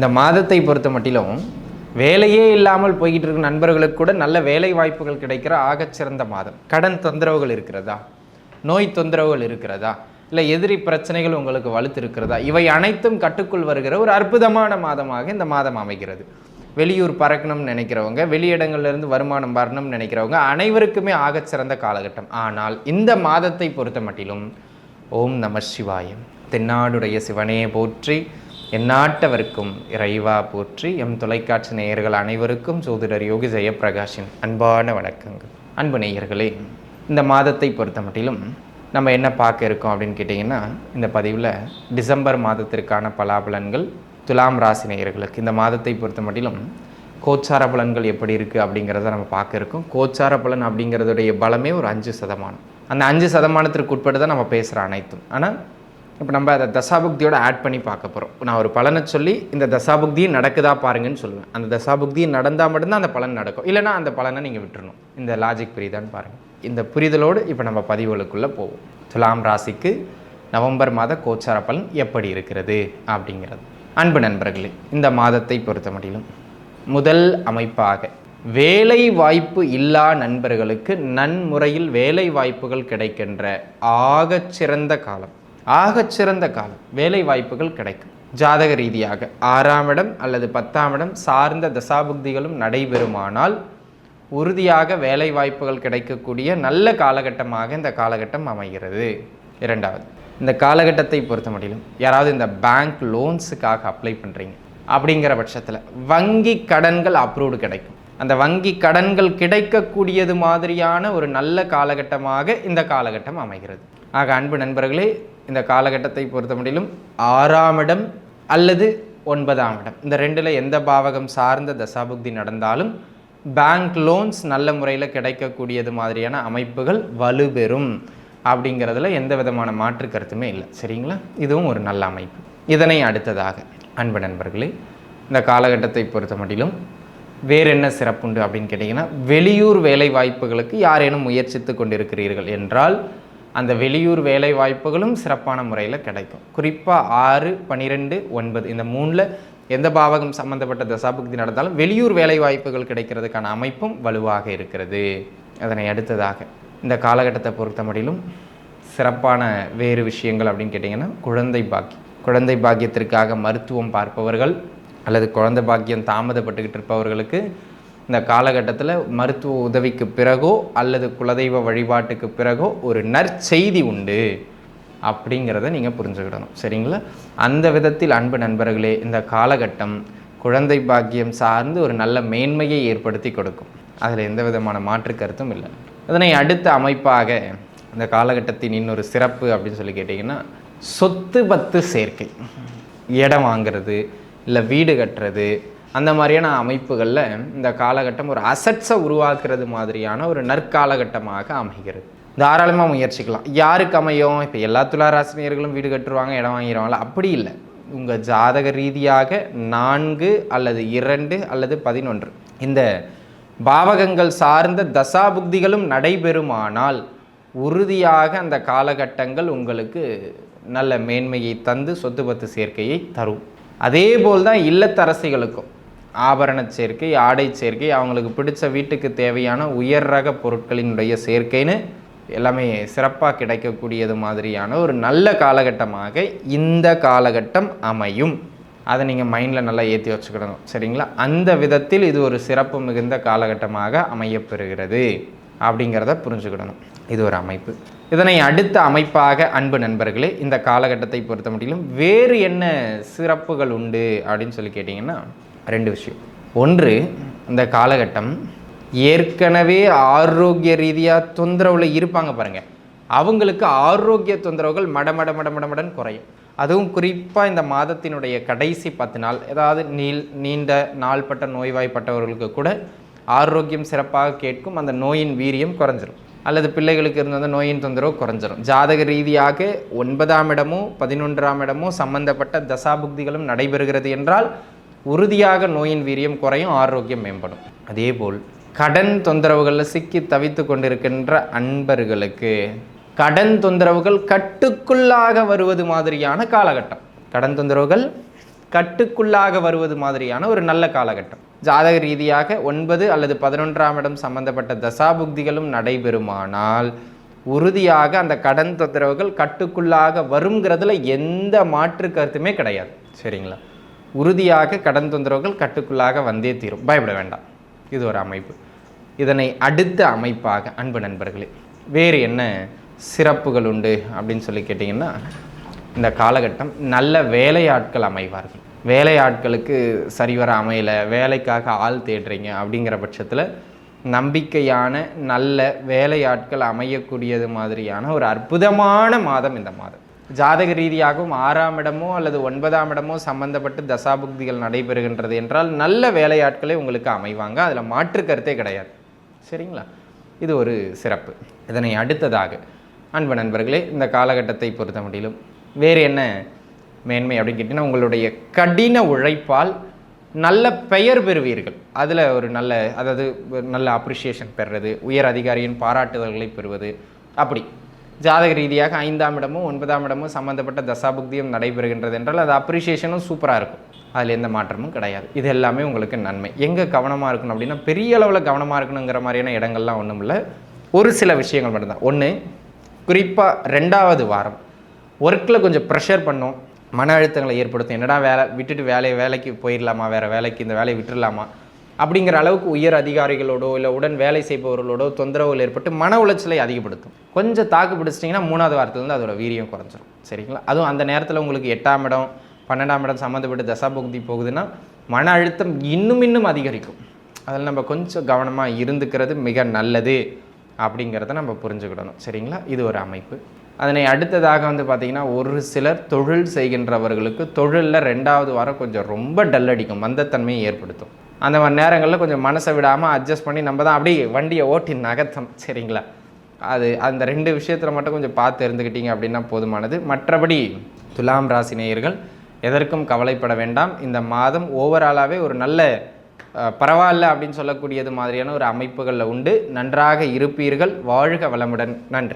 இந்த மாதத்தை பொறுத்த மட்டிலும் வேலையே இல்லாமல் போய்கிட்டு இருக்கும் நண்பர்களுக்கு கூட நல்ல வேலை வாய்ப்புகள் கிடைக்கிற ஆகச்சிறந்த மாதம். கடன் தொந்தரவுகள் இருக்கிறதா? நோய் தொந்தரவுகள் இருக்கிறதா? இல்லை எதிரி பிரச்சனைகள் உங்களுக்கு வலுத்து இருக்கிறதா இவை அனைத்தும் கட்டுக்குள் வருகிற ஒரு அற்புதமான மாதமாக இந்த மாதம் அமைகிறது. வெளியூர் பறக்கணும்னு நினைக்கிறவங்க வெளியிடங்கள்லேருந்து வருமானம் வரணும்னு நினைக்கிறவங்க அனைவருக்குமே ஆகச்சிறந்த காலகட்டம். ஆனால் இந்த மாதத்தை பொறுத்த மட்டிலும் ஓம் நம சிவாயம். தென்னாடுடைய சிவனே போற்றி எந்நாட்டவருக்கும் இறைவா போற்றி எம் தொலைக்காட்சி நேயர்கள் அனைவருக்கும் சோதிடர் யோகி ஜெயப்பிரகாஷின் அன்பான வணக்கங்கள். அன்பு நேயர்களே இந்த மாதத்தை பொறுத்த மட்டிலும் நம்ம என்ன பார்க்க இருக்கோம் அப்படின்னு கேட்டிங்கன்னா இந்த பதிவில் டிசம்பர் மாதத்திற்கான பலாபலன்கள் துலாம் ராசி நேயர்களுக்கு இந்த மாதத்தை பொறுத்த மட்டிலும் கோச்சார பலன்கள் எப்படி இருக்குது அப்படிங்கிறத நம்ம பார்க்க இருக்கோம். கோச்சார பலன் அப்படிங்கிறதுடைய பலமே ஒரு அஞ்சு சதமானம். அந்த அஞ்சு சதமானத்திற்கு உட்பட்டு தான் நம்ம பேசுகிற அனைத்தும். ஆனால் இப்போ நம்ம அதை தசாபுக்தியோட ஆட் பண்ணி பார்க்க போகிறோம் நான் ஒரு பலனை சொல்லி இந்த தசாபுக்தியும் நடக்குதா பாருங்கன்னு சொல்லுவேன். அந்த தசாபுக்தியும் நடந்தால் மட்டும்தான் அந்த பலன் நடக்கும். இல்லைனா அந்த பலனை நீங்கள் விட்டுறணும். இந்த லாஜிக் புரியுதான்னு பாருங்கள் இந்த புரிதலோடு இப்போ நம்ம பதிவுகளுக்குள்ளே போவோம். துலாம் ராசிக்கு நவம்பர் மாத கோச்சார பலன் எப்படி இருக்கிறது அப்படிங்கிறது. அன்பு நண்பர்களே இந்த மாதத்தை பொறுத்த முடியும் முதல் அமைப்பாக வேலை வாய்ப்பு இல்லா நண்பர்களுக்கு நன்முறையில் வேலை வாய்ப்புகள் கிடைக்கின்ற ஆகச்சிறந்த காலம். ஆகச்சிறந்த காலம் வேலை வாய்ப்புகள் கிடைக்கும். ஜாதக ரீதியாக ஆறாம் இடம் அல்லது பத்தாம் இடம் சார்ந்த தசாபுக்திகளும் நடைபெறுமானால் உறுதியாக வேலை வாய்ப்புகள் கிடைக்கக்கூடிய நல்ல காலகட்டமாக இந்த காலகட்டம் அமைகிறது. இரண்டாவது இந்த காலகட்டத்தை பொறுத்த முடியலும் யாராவது இந்த பேங்க் லோன்ஸுக்காக அப்ளை பண்ணுறீங்க அப்படிங்கிற பட்சத்தில் வங்கி கடன்கள் அப்ரூவ்டு கிடைக்கும். அந்த வங்கி கடன்கள் கிடைக்கக்கூடியது மாதிரியான ஒரு நல்ல காலகட்டமாக இந்த காலகட்டம் அமைகிறது. ஆக அன்பு நண்பர்களே இந்த காலகட்டத்தை பொறுத்த முடியிலும் ஆறாம் இடம் அல்லது ஒன்பதாம் இடம். இந்த ரெண்டில் எந்த பாவகம் சார்ந்த தசாபுக்தி நடந்தாலும் பேங்க் லோன்ஸ் நல்ல முறையில் கிடைக்கக்கூடியது மாதிரியான அமைப்புகள் வலுபெறும் அப்படிங்கிறதுல எந்த விதமான மாற்று கருத்துமே இல்லை. சரிங்களா? இதுவும் ஒரு நல்ல அமைப்பு. இதனை அடுத்ததாக அன்பு நண்பர்களே இந்த காலகட்டத்தை பொறுத்த மட்டிலும் வேறு என்ன சிறப்புண்டு அப்படின்னு கேட்டிங்கன்னா வெளியூர் வேலை வாய்ப்புகளுக்கு யாரேனும் முயற்சித்து கொண்டிருக்கிறீர்கள் என்றால் அந்த வெளியூர் வேலை வாய்ப்புகளும் சிறப்பான முறையில் கிடைக்கும். குறிப்பாக ஆறு பன்னிரெண்டு ஒன்பது இந்த மூணில் எந்த பாவகம் சம்பந்தப்பட்ட தசாபுக்தி நடந்தாலும் வெளியூர் வேலை வாய்ப்புகள் கிடைக்கிறதுக்கான அமைப்பும் வலுவாக இருக்கிறது. அதனை அடுத்ததாக இந்த காலகட்டத்தை பொறுத்த மட்டிலும் சிறப்பான வேறு விஷயங்கள் அப்படின்னு கேட்டிங்கன்னா குழந்தை பாக்கியம். குழந்தை பாக்கியத்திற்காக மருத்துவம் பார்ப்பவர்கள் அல்லது குழந்தை பாக்கியம் தாமதப்பட்டுக்கிட்டு இருப்பவர்களுக்கு இந்த காலகட்டத்தில் மருத்துவ உதவிக்கு பிறகோ அல்லது குலதெய்வ வழிபாட்டுக்கு பிறகோ ஒரு நற்செய்தி உண்டு அப்படிங்கிறத நீங்கள் புரிஞ்சுக்கிடணும். சரிங்களா? அந்த விதத்தில் அன்பு நண்பர்களே இந்த காலகட்டம் குழந்தை பாக்கியம் சார்ந்து ஒரு நல்ல மேன்மையை ஏற்படுத்தி கொடுக்கும். அதில் எந்த விதமான மாற்று கருத்தும் இல்லை. அதனை அடுத்த அமைப்பாக இந்த காலகட்டத்தின் இன்னொரு சிறப்பு அப்படின்னு சொல்லி கேட்டிங்கன்னா சொத்து பத்து சேர்க்கை. இடம் வாங்குறது இல்லை வீடு கட்டுறது அந்த மாதிரியான அமைப்புகளில் இந்த காலகட்டம் ஒரு அசட்ஸை உருவாக்குறது மாதிரியான ஒரு நற்காலகட்டமாக அமைகிறது. தாராளமாக முயற்சிக்கலாம். யாருக்கு அமையும்? இப்போ எல்லா துளாராசினியர்களும் வீடு கட்டுருவாங்க இடம் வாங்கிடுவாங்களா அப்படி இல்லை. உங்கள் ஜாதக ரீதியாக நான்கு அல்லது இரண்டு அல்லது பதினொன்று. இந்த பாவகங்கள் சார்ந்த தசாபுக்திகளும் நடைபெறுமானால் உறுதியாக அந்த காலகட்டங்கள் உங்களுக்கு நல்ல மேன்மையை தந்து சொத்து பத்து சேர்க்கையை தரும். அதே போல் தான் இல்லத்தரசிகளுக்கும். ஆபரண சேர்க்கை ஆடை சேர்க்கை அவங்களுக்கு பிடிச்ச வீட்டுக்கு தேவையான உயர் ரக பொருட்களினுடைய சேர்க்கைன்னு எல்லாமே சிறப்பாக கிடைக்கக்கூடியது மாதிரியான ஒரு நல்ல காலகட்டமாக இந்த காலகட்டம் அமையும். அதை நீங்கள் மைண்டில் நல்லா ஏற்றி வச்சுக்கிடணும். சரிங்களா? அந்த விதத்தில் இது ஒரு சிறப்பு மிகுந்த காலகட்டமாக அமையப்பெறுகிறது அப்படிங்கிறத புரிஞ்சுக்கிடணும். இது ஒரு அமைப்பு. இதனை அடுத்த அமைப்பாக அன்பு நண்பர்களே இந்த காலகட்டத்தை பொறுத்த மட்டிலும் வேறு என்ன சிறப்புகள் உண்டு அப்படின்னு சொல்லி கேட்டிங்கன்னா ரெண்டு விஷயம். ஒன்று இந்த காலகட்டம் ஏற்கனவே ஆரோக்கிய ரீதியாக தொந்தரவில் இருப்பாங்க பாருங்கள் அவங்களுக்கு ஆரோக்கிய தொந்தரவுகள் மடமட மடமடமடன் குறையும். அதுவும் குறிப்பாக இந்த மாதத்தினுடைய கடைசி பத்து நாள் ஏதாவது நீள் நீண்ட நாள்பட்ட நோய்வாய்ப்பட்டவர்களுக்கு கூட ஆரோக்கியம் சிறப்பாக கேட்கும் அந்த நோயின் வீரியம் குறைஞ்சிரும். அல்லது பிள்ளைகளுக்கு இருந்த அந்த நோயின் தொந்தரவு குறைஞ்சிரும். ஜாதக ரீதியாக ஒன்பதாம் இடமும் பதினொன்றாம் இடமோ சம்பந்தப்பட்ட தசாபுக்திகளும் நடைபெறுகிறது என்றால் உறுதியாக நோயின் வீரியம் குறையும் ஆரோக்கியம் மேம்படும். அதேபோல் கடன் தொந்தரவுகளில் சிக்கி தவித்து கொண்டிருக்கின்ற அன்பர்களுக்கு கடன் தொந்தரவுகள் கட்டுக்குள்ளாக வருவது மாதிரியான காலகட்டம். கடன் தொந்தரவுகள் கட்டுக்குள்ளாக வருவது மாதிரியான ஒரு நல்ல காலகட்டம். ஜாதக ரீதியாக ஒன்பது அல்லது பதினொன்றாம் இடம் சம்பந்தப்பட்ட தசாபுக்திகளும் நடைபெறுமானால் உறுதியாக அந்த கடன் தொந்தரவுகள் கட்டுக்குள்ளாக வருங்கிறதுல எந்த மாற்று கருத்துமே கிடையாது. சரிங்களா? உறுதியாக கடன் தொந்தரவுகள் கட்டுக்குள்ளாக வந்தே தீரும். பயப்பட வேண்டாம். இது ஒரு அமைப்பு. இதனை அடுத்த அமைப்பாக அன்பு நண்பர்களே வேறு என்ன சிறப்புகள் உண்டு அப்படின்னு சொல்லி கேட்டிங்கன்னா இந்த காலகட்டம் நல்ல வேலையாட்கள் அமைவார்கள். வேலையாட்களுக்கு சரிவர அமையலை வேலைக்காக ஆள் தேடுறீங்க அப்படிங்கிற பட்சத்தில் நம்பிக்கையான நல்ல வேலையாட்கள் அமையக்கூடியது மாதிரியான ஒரு அற்புதமான மாதம் இந்த மாதம். ஜாதக ரீதியாகவும் ஆறாம் இடமோ அல்லது ஒன்பதாம் இடமோ சம்பந்தப்பட்டு தசாபுக்திகள் நடைபெறுகின்றது என்றால் நல்ல வேலையாட்களே உங்களுக்கு அமைவாங்க. அதில் மாற்று கருத்தே கிடையாது. சரிங்களா? இது ஒரு சிறப்பு. இதனை அடுத்ததாக அன்பு நண்பர்களே இந்த காலகட்டத்தை பொறுத்த முடியலும் வேறு என்ன மேன்மை அப்படின்னு கேட்டிங்கன்னா உங்களுடைய கடின உழைப்பால் நல்ல பெயர் பெறுவீர்கள். அதில் ஒரு நல்ல அதாவது நல்ல அப்ரிஷியேஷன் பெறுறது உயர் அதிகாரியின் பாராட்டுதல்களை பெறுவது அப்படி. ஜாதக ரீதியாக ஐந்தாம் இடமும் ஒன்பதாம் இடமும் சம்மந்தப்பட்ட தசாபுக்தியும் நடைபெறுகின்றது என்றால் அது அப்ரிஷியேஷனும் சூப்பராக இருக்கும். அதில் எந்த மாற்றமும் கிடையாது. இது எல்லாமே உங்களுக்கு நன்மை. எங்கே கவனமாக இருக்கணும் அப்படின்னா பெரிய அளவில் கவனமாக இருக்கணுங்கிற மாதிரியான இடங்கள்லாம் ஒன்றும் இல்லை. ஒரு சில விஷயங்கள் மட்டும்தான். ஒன்று குறிப்பாக ரெண்டாவது வாரம் ஒர்க்கில் கொஞ்சம் ப்ரெஷர் பண்ணும் மன அழுத்தங்களை ஏற்படுத்தும். என்னடா வேலை விட்டுட்டு வேலையை வேலைக்கு போயிடலாமா? வேறு வேலைக்கு இந்த வேலையை விட்டுடலாமா? அப்படிங்கிற அளவுக்கு உயர் அதிகாரிகளோடோ இல்லை உடன் வேலை செய்பவர்களோடோ தொந்தரவுகள் ஏற்பட்டு மன உளைச்சலை அதிகப்படுத்தும். கொஞ்சம் தாக்கு பிடிச்சிட்டிங்கன்னா மூணாவது வாரத்துலேருந்து அதோட வீரியம் குறைஞ்சிரும். சரிங்களா? அதுவும் அந்த நேரத்தில் உங்களுக்கு எட்டாம் இடம் பன்னெண்டாம் இடம் சம்மந்தப்பட்டு தசாபுக்தி போகுதுன்னா மன அழுத்தம் இன்னும் இன்னும் அதிகரிக்கும். அதில் நம்ம கொஞ்சம் கவனமாக இருந்துக்கிறது மிக நல்லது அப்படிங்கிறத நம்ம புரிஞ்சுக்கிடணும். சரிங்களா? இது ஒரு அமைப்பு. அதனை அடுத்ததாக வந்து பார்த்திங்கன்னா ஒரு சிலர் தொழில் செய்கின்றவர்களுக்கு தொழிலில் ரெண்டாவது வாரம் கொஞ்சம் ரொம்ப டல் அடிக்கும் மந்தத்தன்மையை ஏற்படுத்தும். அந்த மாதிரி நேரங்களில் கொஞ்சம் மனசை விடாமல் அட்ஜஸ்ட் பண்ணி நம்ம தான் அப்படியே வண்டியை ஓட்டி நகர்த்தம் சரிங்களா? அது அந்த ரெண்டு விஷயத்தில் மட்டும் கொஞ்சம் பார்த்து இருந்துக்கிட்டீங்க அப்படின்னா போதுமானது. மற்றபடி துலாம் ராசி நேயர்கள் எதற்கும் கவலைப்பட வேண்டாம். இந்த மாதம் ஓவராலாகவே ஒரு நல்ல பரவாயில்ல அப்படின்னு சொல்லக்கூடியது மாதிரியான ஒரு அமைப்புகளில் உண்டு. நன்றாக இருப்பீர்கள். வாழ்க வளமுடன். நன்றி.